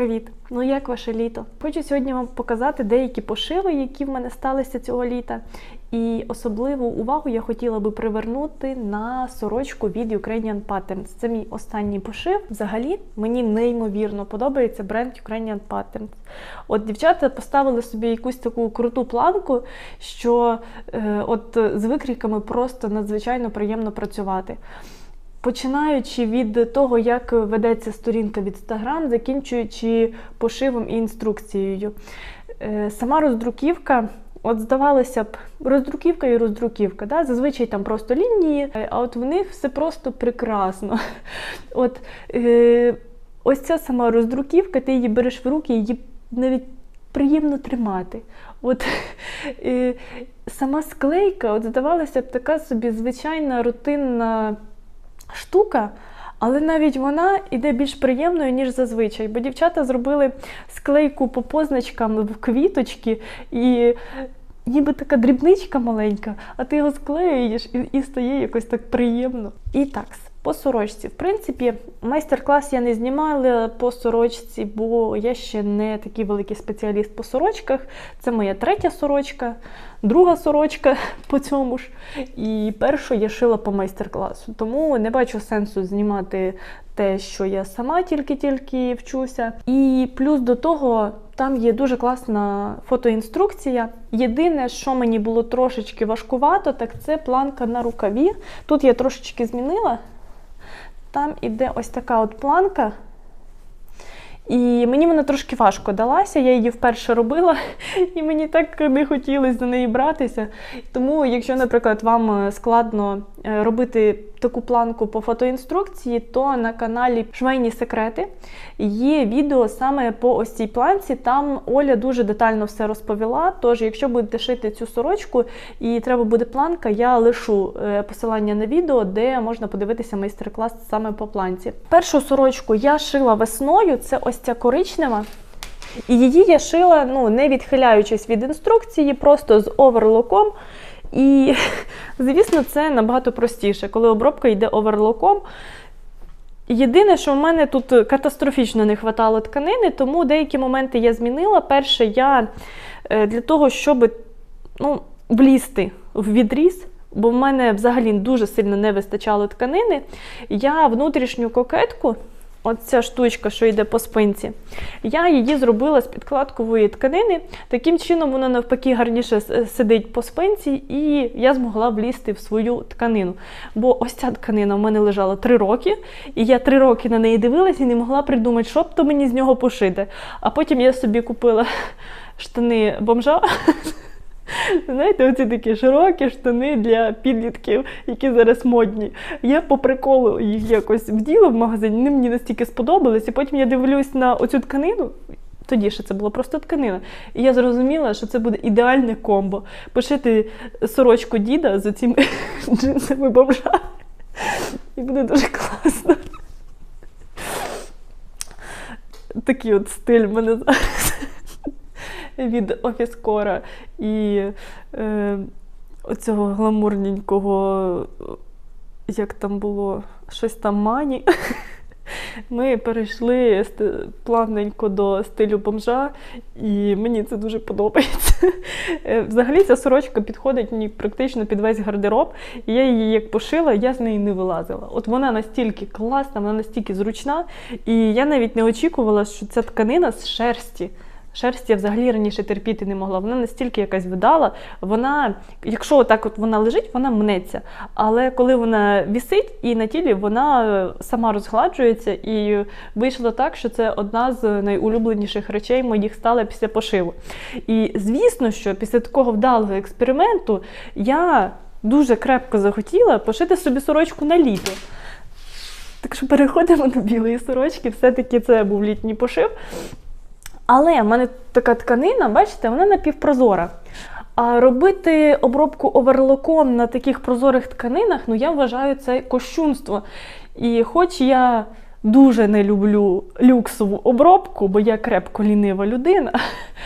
Привіт! Ну як ваше літо? Хочу сьогодні вам показати деякі пошиви, які в мене сталися цього літа. І особливу увагу я хотіла би привернути на сорочку від Ukrainian Patterns. Це мій останній пошив. Взагалі мені неймовірно подобається бренд Ukrainian Patterns. От дівчата поставили собі якусь таку круту планку, що е, от з викрійками просто надзвичайно приємно працювати. Починаючи від того, як ведеться сторінка в Instagram, закінчуючи пошивом і інструкцією. Е, Сама роздруківка, от здавалося б, роздруківка і роздруківка. Да? Зазвичай там просто лінії, е, а от в них все просто прекрасно. От е, Ось ця сама роздруківка, ти її береш в руки, її навіть приємно тримати. От е, Сама склейка, от здавалося б, така собі звичайна рутинна штука, але навіть вона іде більш приємною, ніж зазвичай. Бо дівчата зробили склейку по позначкам в квіточки, і ніби така дрібничка маленька, а ти його склеюєш і, і стає якось так приємно. І так, по сорочці. В принципі, майстер-клас я не знімала по сорочці, бо я ще не такий великий спеціаліст по сорочках. Це моя третя сорочка, друга сорочка по цьому ж. І першу я шила по майстер-класу. Тому не бачу сенсу знімати те, що я сама тільки-тільки вчуся. І плюс до того, там є дуже класна фотоінструкція. Єдине, що мені було трошечки важкувато, так це планка на рукаві. Тут я трошечки змінила. Там іде ось така от планка. І мені вона трошки важко далася, я її вперше робила, і мені так не хотілося за неї братися. Тому, якщо, наприклад, вам складно е, робити таку планку по фотоінструкції, то на каналі Швейні секрети є відео саме по ось цій планці. Там Оля дуже детально все розповіла. Тож, якщо будете шити цю сорочку і треба буде планка, я лишу е, посилання на відео, де можна подивитися майстер-клас саме по планці. Першу сорочку я шила весною, це ось ця коричнева. І її я шила, ну, не відхиляючись від інструкції, просто з оверлоком. І, звісно, це набагато простіше, коли обробка йде оверлоком. Єдине, що в мене тут катастрофічно не вистачало тканини, тому деякі моменти я змінила. Перше, я е, для того, щоб ну, влізти в відріз, бо в мене взагалі дуже сильно не вистачало тканини, я внутрішню кокетку. Оця штучка, що йде по спинці, я її зробила з підкладкової тканини. Таким чином, вона навпаки гарніше сидить по спинці, і я змогла влізти в свою тканину. Бо ось ця тканина в мене лежала три роки, і я три роки на неї дивилася і не могла придумати, що б то мені з нього пошити. А потім я собі купила штани бомжа. Знаєте, оці такі широкі штани для підлітків, які зараз модні. Я по приколу їх якось вділа в магазині, вони мені настільки сподобались, і потім я дивлюсь на оцю тканину. Тоді ще це була просто тканина. І я зрозуміла, що це буде ідеальне комбо. Пошити сорочку діда з цими джинсами бомжа. І буде дуже класно. Такий от стиль в мене зараз від офіскора і е, оцього гламурненького, як там було, щось там мані. Ми перейшли плавненько до стилю бомжа, і мені це дуже подобається. Е, взагалі ця сорочка підходить мені практично під весь гардероб. І я її як пошила, я з неї не вилазила. От вона настільки класна, вона настільки зручна, і я навіть не очікувала, що ця тканина з шерсті. Шерсть я взагалі раніше терпіти не могла. Вона настільки якась видала. Вона, якщо отак от вона лежить, вона мнеться. Але коли вона вісить і на тілі, вона сама розгладжується. І вийшло так, що це одна з найулюбленіших речей моїх стала після пошиву. І звісно, що після такого вдалого експерименту я дуже крепко захотіла пошити собі сорочку на літо. Так що переходимо до білої сорочки, все-таки це був літній пошив. Але в мене така тканина, бачите, вона напівпрозора. А робити обробку оверлоком на таких прозорих тканинах, ну я вважаю це кощунство. І хоч я дуже не люблю люксову обробку, бо я крепко лінива людина,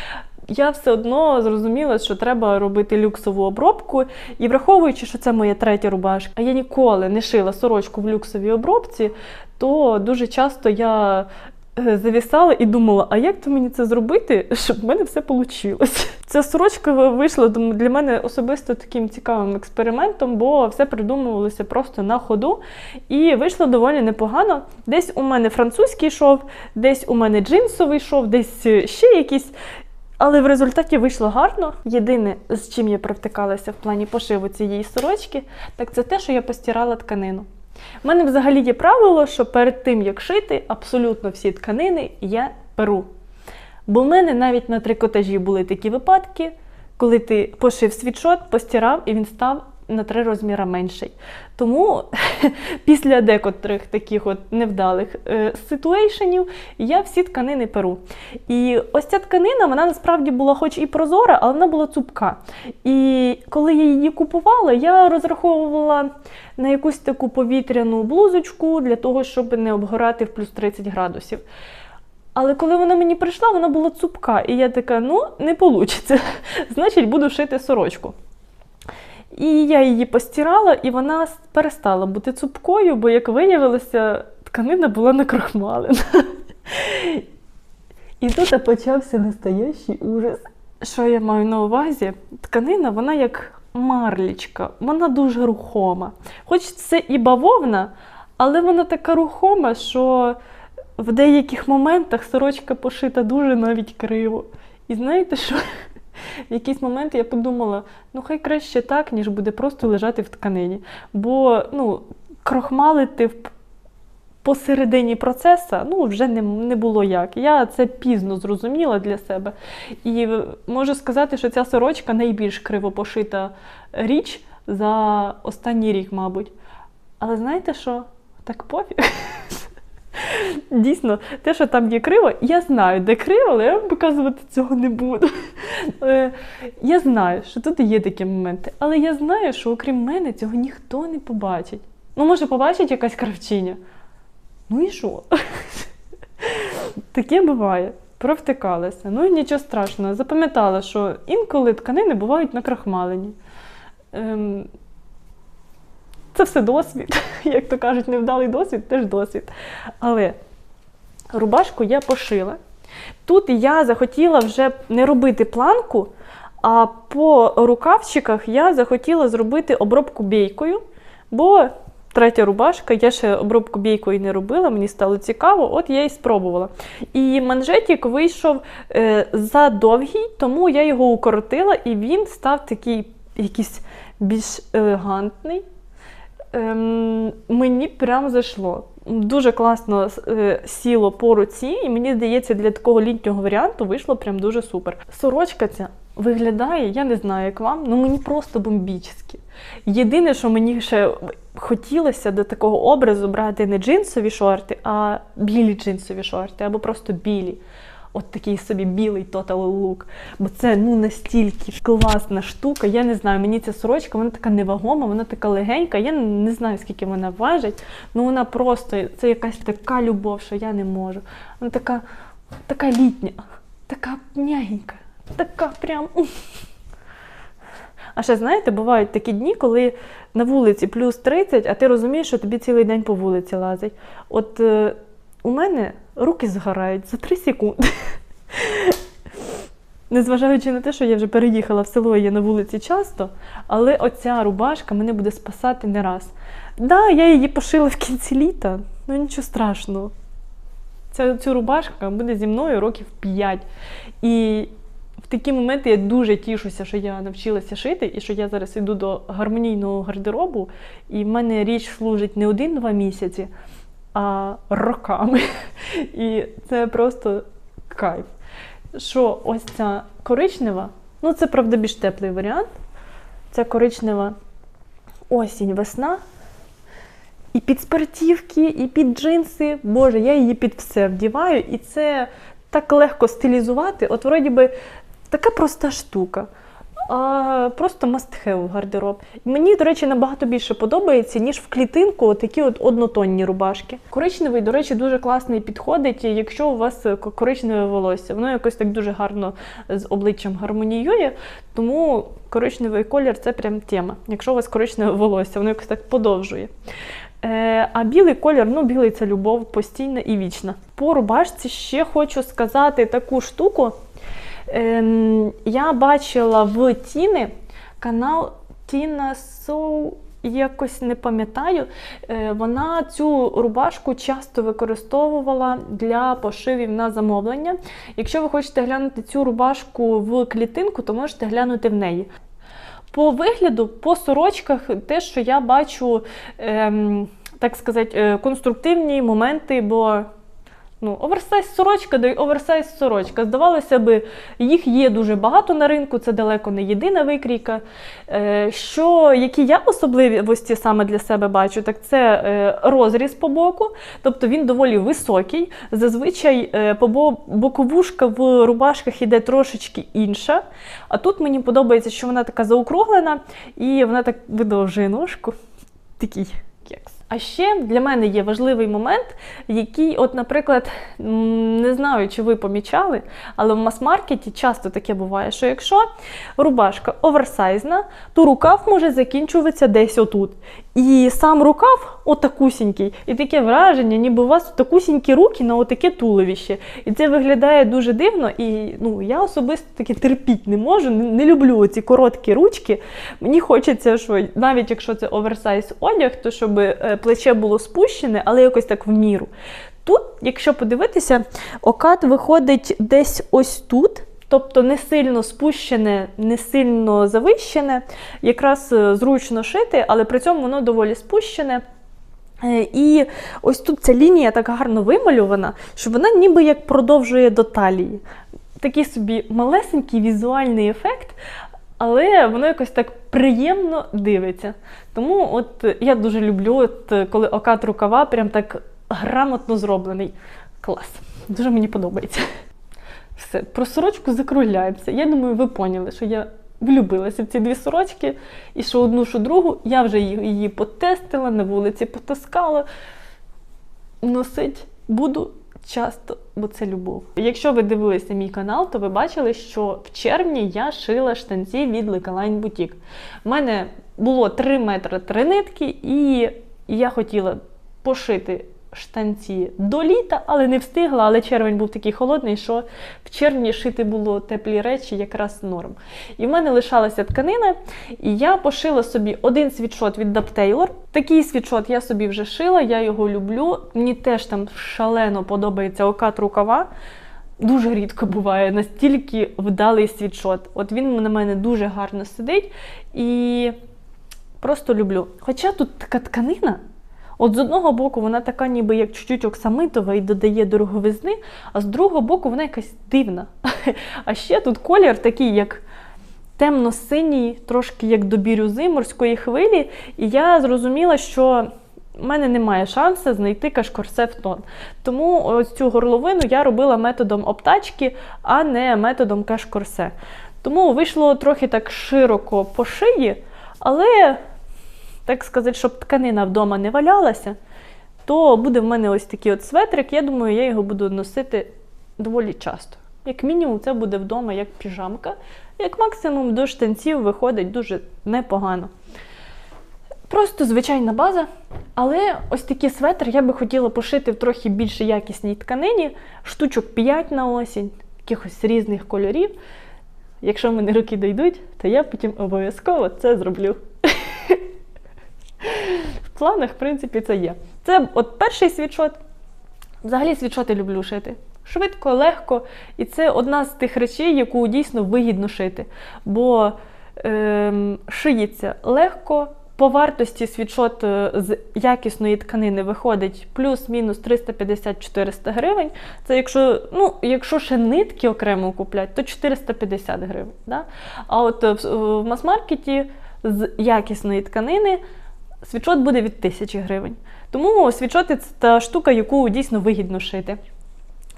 я все одно зрозуміла, що треба робити люксову обробку. І враховуючи, що це моя третя рубашка, а я ніколи не шила сорочку в люксовій обробці, то дуже часто я завісала і думала, а як то мені це зробити, щоб в мене все вийшло. Ця сорочка вийшла для мене особисто таким цікавим експериментом, бо все придумувалося просто на ходу. І вийшло доволі непогано. Десь у мене французький шов, десь у мене джинсовий шов, десь е, ще якийсь. Але в результаті вийшло гарно. Єдине, з чим я провтикалася в плані пошиву цієї сорочки, так це те, що я постирала тканину. У мене взагалі є правило, що перед тим, як шити, абсолютно всі тканини я перу. Бо в мене навіть на трикотажі були такі випадки, коли ти пошив світшот, постирав і він став на три розміри менший. Тому після декотрих таких от невдалих е, ситуейшенів я всі тканини перу. І ось ця тканина, вона насправді була хоч і прозора, але вона була цупка. І коли я її купувала, я розраховувала на якусь таку повітряну блузочку для того, щоб не обгорати в плюс 30 градусів. Але коли вона мені прийшла, вона була цупка. І я така, ну, не вийде. Значить, буду шити сорочку. І я її постирала, і вона перестала бути цупкою, бо, як виявилося, тканина була накрохмалена. І тут почався настоящий ужас. Що я маю на увазі? Тканина, вона як марлічка, вона дуже рухома. Хоч це і бавовна, але вона така рухома, що в деяких моментах сорочка пошита дуже навіть криво. І знаєте що? В якийсь момент я подумала, ну хай краще так, ніж буде просто лежати в тканині. Бо ну, крохмалити в посередині процесу ну, вже не, не було як. Я це пізно зрозуміла для себе. І можу сказати, що ця сорочка найбільш криво пошита річ за останній рік, мабуть. Але знаєте що? Так пофіг. Дійсно, те, що там є криво, я знаю, де криво, але я вам показувати цього не буду. Е, Я знаю, що тут є такі моменти, але я знаю, що окрім мене цього ніхто не побачить. Ну, може, побачить якась кравчиня. Ну і що? Таке буває. Провтикалася. Ну і нічого страшного. Запам'ятала, що інколи тканини бувають накрахмалені. Ем, це все досвід. Як то кажуть, невдалий досвід теж досвід. Але рубашку я пошила. Тут я захотіла вже не робити планку, а по рукавчиках я захотіла зробити обробку бійкою, бо третя рубашка, я ще обробку бійкою не робила, мені стало цікаво, от я і спробувала. І манжетик вийшов е, задовгий, тому я його укоротила, і він став такий якийсь більш елегантний. Ем, мені прям зайшло. Дуже класно е, сіло по руці, і мені здається, для такого літнього варіанту вийшло прям дуже супер. Сорочка ця виглядає, я не знаю, як вам, ну мені просто бомбічськи. Єдине, що мені ще хотілося до такого образу брати не джинсові шорти, а білі джинсові шорти, або просто білі. От такий собі білий total look. Бо це ну настільки класна штука. Я не знаю, мені ця сорочка, вона така невагома, вона така легенька. Я не знаю, скільки вона важить. Ну вона просто це якась така любов, що я не можу. Вона така, така літня, така м'ягенька, така прям. А ще знаєте, бувають такі дні, коли на вулиці плюс 30, а ти розумієш, що тобі цілий день по вулиці лазить. От е, у мене руки згорають за 3 секунди. Незважаючи на те, що я вже переїхала в село і є на вулиці часто, але оця рубашка мене буде спасати не раз. Да, я її пошила в кінці літа, ну нічого страшного. Ця, цю рубашка буде зі мною років 5. І в такі моменти я дуже тішуся, що я навчилася шити і що я зараз йду до гармонійного гардеробу, і в мене річ служить не один-два місяці, а роками. І це просто кайф. Що ось ця коричнева, ну це правда більш теплий варіант. Ця коричнева осінь, весна. І під спортівки, і під джинси. Боже, я її під все вдіваю, і це так легко стилізувати. От, вроді би, така проста штука. А просто have гардероб. Мені, до речі, набагато більше подобається, ніж в клітинку такі от однотонні рубашки. Коричневий, до речі, дуже класний підходить, якщо у вас коричневе волосся. Воно якось так дуже гарно з обличчям гармоніює, тому коричневий колір це прям тема. Якщо у вас коричневе волосся, воно якось так подовжує. Е, а білий колір, ну білий це любов постійна і вічна. По рубашці ще хочу сказати таку штуку. Ем, я бачила в Тіни канал Тіна Соу. Якось не пам'ятаю, Е, вона цю рубашку часто використовувала для пошивів на замовлення. Якщо ви хочете глянути цю рубашку в клітинку, то можете глянути в неї. По вигляду, по сорочках, те, що я бачу, ем, так сказати, е, конструктивні моменти, бо ну, оверсайз сорочка, да й оверсайз сорочка. Здавалося би, їх є дуже багато на ринку, це далеко не єдина викрійка. Е, що, які я особливості саме для себе бачу, так це е, розріз по боку, тобто він доволі високий. Зазвичай е, боковушка в рубашках іде трошечки інша. А тут мені подобається, що вона така заокруглена і вона так видовжує ножку. Такий. А ще для мене є важливий момент, який, от, наприклад, не знаю, чи ви помічали, але в мас-маркеті часто таке буває, що якщо рубашка оверсайзна, то рукав може закінчуватися десь отут. І сам рукав отакусінький, і таке враження, ніби у вас такусінькі руки на отаке туловище. І це виглядає дуже дивно. І ну, я особисто таке терпіть не можу, не, люблю ці короткі ручки. Мені хочеться, що навіть якщо це оверсайз одяг, то щоб е, плече було спущене, але якось так в міру. Тут, якщо подивитися, окат виходить десь ось тут. Тобто не сильно спущене, не сильно завищене, якраз е, зручно шити, але при цьому воно доволі спущене. Е, І ось тут ця лінія так гарно вималювана, що вона ніби як продовжує до талії. Такий собі малесенький візуальний ефект, але воно якось так приємно дивиться. Тому от е, я дуже люблю, от, коли окат рукава прям так грамотно зроблений. Клас. Дуже мені подобається. Все, про сорочку закругляємося. Я думаю, ви поняли, що я влюбилася в ці дві сорочки, і що одну, що другу, я вже її, потестила, на вулиці потаскала. Носить буду часто, бо це любов. Якщо ви дивилися мій канал, то ви бачили, що в червні я шила штанці від Лекалайн Boutique. У мене було 3 метри 3 нитки, і я хотіла пошити штанці до літа, але не встигла. Але червень був такий холодний, що в червні шити було теплі речі якраз норм. І в мене лишалася тканина, і я пошила собі один світшот від Taylor. Такий світшот я собі вже шила, я його люблю. Мені теж там шалено подобається окат рукава. Дуже рідко буває настільки вдалий світшот. От він на мене дуже гарно сидить і просто люблю. Хоча тут така тканина. От з одного боку вона така, ніби як чуть-чуть оксамитова і додає дороговизни, а з другого боку вона якась дивна. А ще тут колір такий, як темно-синій, трошки як до бірюзи морської хвилі. І я зрозуміла, що в мене немає шансу знайти кашкорсе в тон. Тому ось цю горловину я робила методом обтачки, а не методом кашкорсе. Тому вийшло трохи так широко по шиї, але так сказати, щоб тканина вдома не валялася, то буде в мене ось такий от светрик. Я думаю, я його буду носити доволі часто. Як мінімум, це буде вдома як піжамка. Як максимум до штанців виходить дуже непогано. Просто звичайна база. Але ось такий светр я би хотіла пошити в трохи більш якісній тканині, штучок 5 на осінь, якихось різних кольорів. Якщо в мене руки дійдуть, то я потім обов'язково це зроблю. В планах, в принципі, це є. Це от перший світшот. Взагалі світшоти люблю шити. Швидко, легко. І це одна з тих речей, яку дійсно вигідно шити. Бо ем, шиється легко. По вартості світшот е, з якісної тканини виходить плюс-мінус 350-400 гривень. Це якщо ну, якщо ще нитки окремо куплять, то 450 гривень. Да? А от в, в мас-маркеті з якісної тканини світшот буде від 1000 гривень. Тому світшоти це та штука, яку дійсно вигідно шити.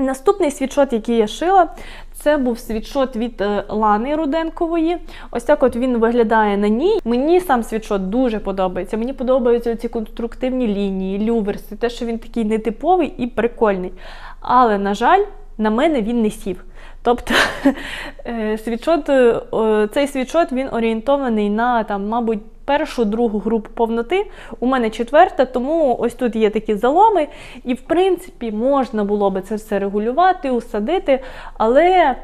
Наступний світшот, який я шила, це був світшот від е, Лани Руденкової. Ось так от він виглядає на ній. Мені сам світшот дуже подобається. Мені подобаються ці конструктивні лінії, люверси, те, що він такий нетиповий і прикольний. Але, на жаль, на мене він не сів. Тобто е, світшот, е, цей світшот він орієнтований на, там, мабуть, першу, другу групу повноти. У мене четверта, тому ось тут є такі заломи, і в принципі можна було би це все регулювати, усадити, але.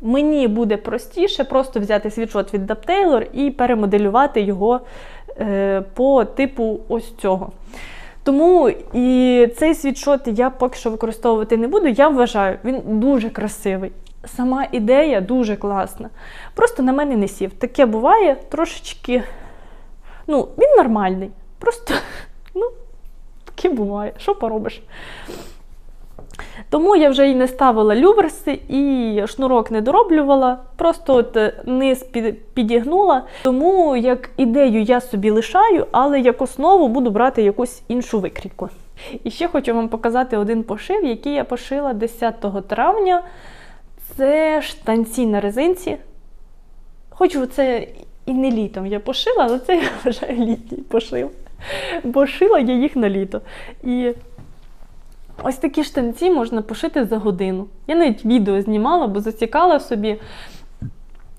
Мені буде простіше просто взяти світшот від Dub і перемоделювати його е, по типу ось цього. Тому і цей світшот я поки що використовувати не буду. Я вважаю, він дуже красивий. Сама ідея дуже класна. Просто на мене не сів. Таке буває трошечки. Ну, він нормальний. Просто, ну, таке буває. Що поробиш? Тому я вже і не ставила люверси, і шнурок не дороблювала, просто от е, низ підігнула. Тому як ідею я собі лишаю, але як основу буду брати якусь іншу викрійку. І ще хочу вам показати один пошив, який я пошила 10 травня. Це штанці на резинці. Хочу це і не літом я пошила, але це я вважаю літній пошив. Бо шила я їх на літо. І Ось такі штанці можна пошити за годину. Я навіть відео знімала, бо зацікала собі.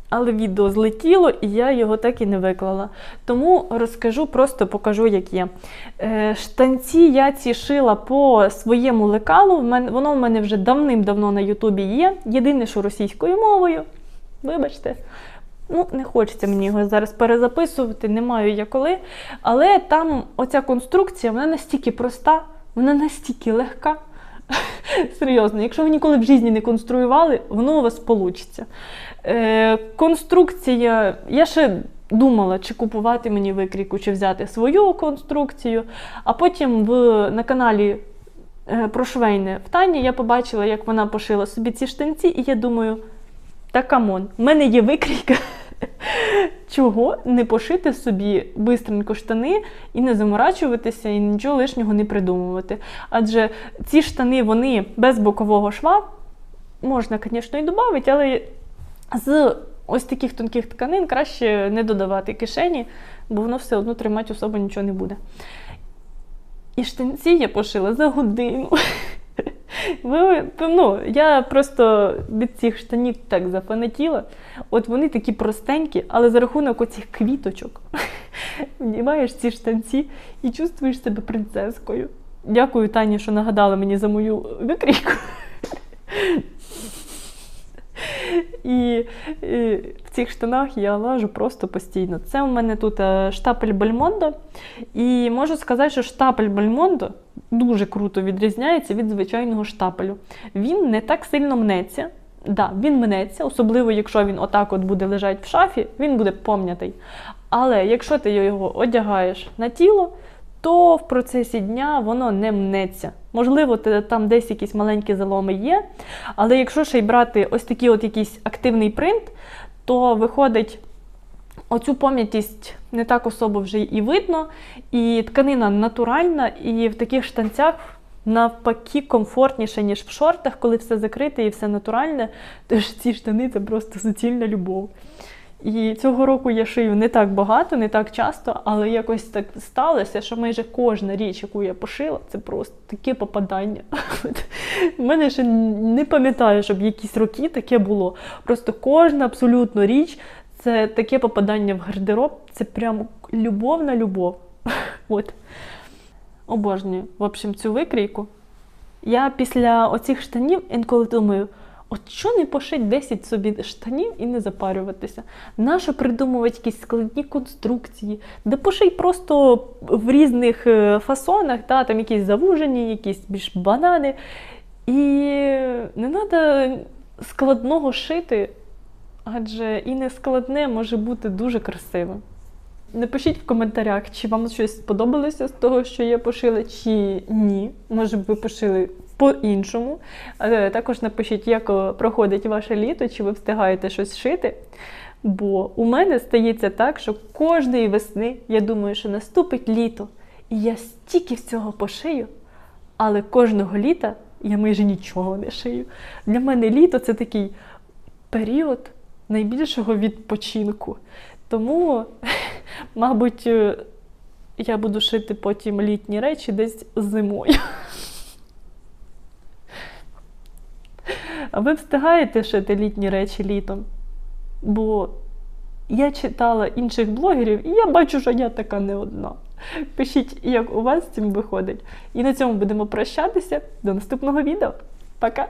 Але відео злетіло, і я його так і не виклала. Тому розкажу, просто покажу, як є. Е, штанці я ці шила по своєму лекалу. Воно в мене вже давним-давно на Ютубі є. Єдине, що російською мовою. Вибачте. Ну, не хочеться мені його зараз перезаписувати, не маю я коли. Але там оця конструкція вона настільки проста. Вона настільки легка. Серйозно, якщо ви ніколи в житті не конструювали, воно у вас вийде. Конструкція, я ще думала, чи купувати мені викрійку, чи взяти свою конструкцію. А потім в, на каналі е, про швейне в Тані я побачила, як вона пошила собі ці штанці, і я думаю, та камон, в мене є викрійка. Чого не пошити собі бистренько штани і не заморачуватися, і нічого лишнього не придумувати. Адже ці штани вони без бокового шва, можна, звісно, і додати, але з ось таких тонких тканин краще не додавати кишені, бо воно все одно тримати особо нічого не буде. І штанці я пошила за годину. Ви, ну, Я просто від цих штанів так зафанатіла. От вони такі простенькі, але за рахунок оцих квіточок вдіваєш ці штанці і чувствуєш себе принцескою. Дякую, Тані, що нагадала мені за мою викрійку. І, і в цих штанах я лажу просто постійно. Це у мене тут е, штапель Бельмондо. І можу сказати, що штапель Бельмондо дуже круто відрізняється від звичайного штапелю. Він не так сильно мнеться. Да, Він мнеться, особливо, якщо він отак от буде лежати в шафі, він буде помнятий. Але якщо ти його одягаєш на тіло, то в процесі дня воно не мнеться. Можливо, там десь якісь маленькі заломи є. Але якщо ще й брати ось такий от якийсь активний принт, то виходить. Оцю пам'ятість не так особо вже і видно, і тканина натуральна, і в таких штанцях навпаки комфортніше, ніж в шортах, коли все закрите і все натуральне. Тож ці штани це просто суцільна любов. І цього року я шию не так багато, не так часто, але якось так сталося, що майже кожна річ, яку я пошила, це просто таке попадання. Мене ще не пам'ятаю, щоб якісь роки таке було. Просто кожна абсолютно річ це таке попадання в гардероб, це прям любов на любов. От. Обожнюю, в общем, цю викрійку. Я після оцих штанів інколи думаю. От що не пошить 10 собі штанів і не запарюватися? Нащо придумувати якісь складні конструкції, де поший просто в різних е, фасонах, та, там якісь завужені, якісь більш банани. І не треба складного шити, адже і не складне може бути дуже красивим. Напишіть в коментарях, чи вам щось сподобалося з того, що я пошила, чи ні. Може, ви пошили по-іншому. Також напишіть, як е, проходить ваше літо, чи ви встигаєте щось шити. Бо у мене стається так, що кожної весни я думаю, що наступить літо, і я стільки всього пошию, але кожного літа я майже нічого не шию. Для мене літо це такий період найбільшого відпочинку. Тому, мабуть, е, я буду шити потім літні речі десь зимою. А ви встигаєте шити літні речі літом? Бо Я читала інших блогерів, і я бачу, що я така не одна. Пишіть, як у вас з цим виходить. І на цьому будемо прощатися. До наступного відео. Пока!